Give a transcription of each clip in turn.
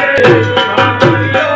Yeah.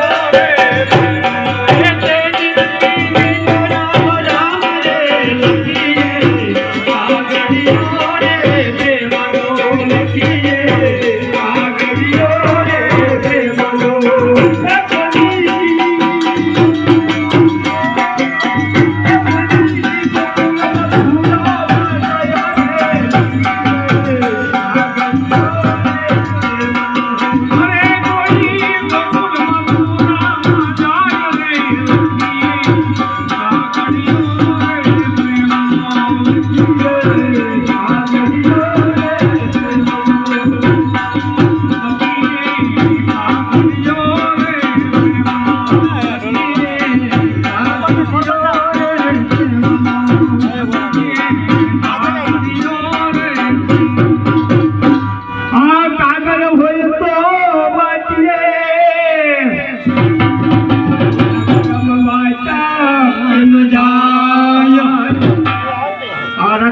Thank you.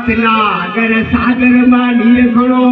અરતના અગર સાગરમાં નીર ઘણો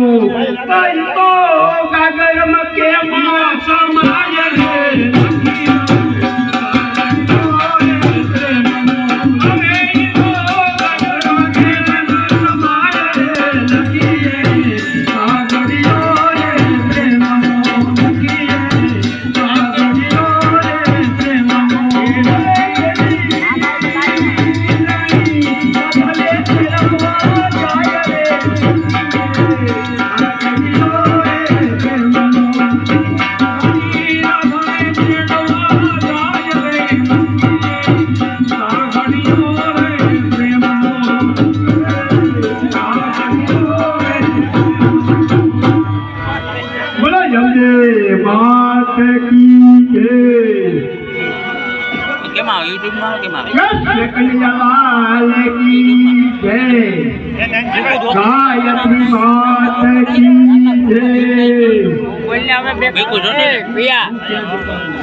કેમ આવે? યુટ્યુબમાં કેમ આવે? કૃષ્ણ કી જય.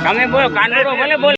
તમે બોલો કાનડો ભલે બોલ.